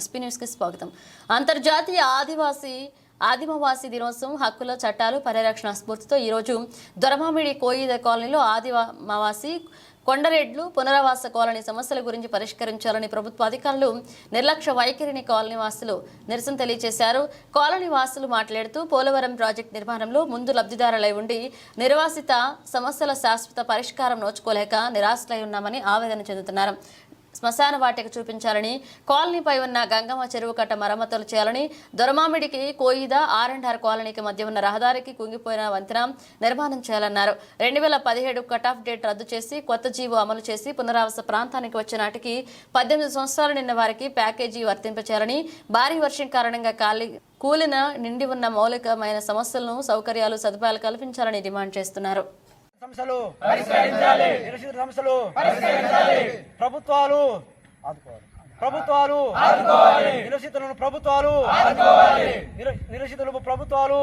SP న్యూస్కి స్వాగతం. అంతర్జాతీయ ఆదివాసీ ఆదిమవాసీ దినోత్సవం హక్కుల చట్టాలు పరిరక్షణ స్ఫూర్తితో ఈరోజు దొరమామిడి కోయిద కాలనీలో ఆదిమవాసి కొండరెడ్లు పునరావాస కాలనీ సమస్యల గురించి పరిష్కరించాలని ప్రభుత్వ అధికారులు నిర్లక్ష్య వైఖరిని కాలనీ వాసులు నిరసన తెలియజేశారు. కాలనీ వాసులు మాట్లాడుతూ పోలవరం ప్రాజెక్టు నిర్మాణంలో ముందు లబ్ధిదారులై ఉండి నిర్వాసిత సమస్యల శాశ్వత పరిష్కారం నోచుకోలేక నిరాశలై ఉన్నామని ఆవేదన చెందుతున్నారు. శ్మశాన వాటిక చూపించాలని కాలనీపై ఉన్న గంగమ్మ చెరువు కట్ట మరమ్మతులు చేయాలని దొరమామిడికి కోయిద ఆర్ అండ్ ఆర్ కాలనీకి మధ్య ఉన్న రహదారికి కుంగిపోయిన వంతెన నిర్మాణం చేయాలన్నారు. రెండు వేల పదిహేడు కట్ ఆఫ్ డేట్ రద్దు చేసి కొత్త జీవో అమలు చేసి పునరావాస ప్రాంతానికి వచ్చే నాటికి పద్దెనిమిది సంవత్సరాలు నిన్న వారికి ప్యాకేజీ వర్తింపచేయాలని భారీ వర్షం కారణంగా ఖాళీ కూలిన నిండి ఉన్న మౌలికమైన సమస్యలను సౌకర్యాలు సదుపాయాలు కల్పించాలని డిమాండ్ చేస్తున్నారు. ప్రభుత్వాలు ప్రభుత్వాలు నిరసితులను ప్రభుత్వాలు నిరసితులకు ప్రభుత్వాలు